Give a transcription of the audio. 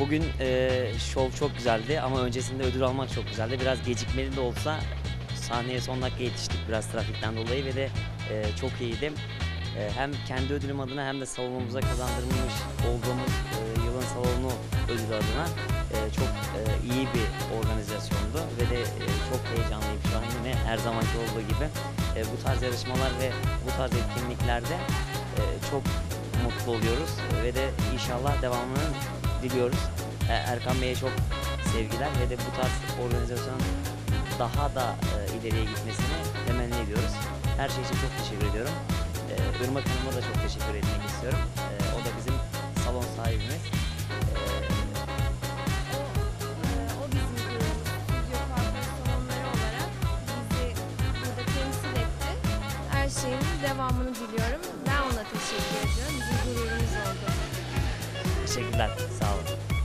bugün e, şov çok güzeldi ama öncesinde ödül almak çok güzeldi. Biraz gecikmeli de olsa sahneye son dakika yetiştik biraz trafikten dolayı ve de e, çok iyiydim. E, hem kendi ödülüm adına hem de salonumuza kazandırmış olduğumuz e, yılın salonu ödülü adına e, çok e, iyi bir organizasyondu ve de e, çok heyecanlıyım şu an yine her zamanki olduğu gibi. E, bu tarz yarışmalar ve bu tarz etkinliklerde e, çok mutlu oluyoruz ve de inşallah devamını diliyoruz. E, Erkan Bey'e çok sevgiler ve de bu tarz organizasyonun daha da e, ileriye gitmesini temenni ediyoruz. Her şey için çok teşekkür ediyorum. E, Irmak Hanım'a da çok teşekkür etmek istiyorum. O da bizim salon sahibimiz. Bizi şeyin devamını diliyorum. Ben ona teşekkür ediyorum. Bizim signal sound.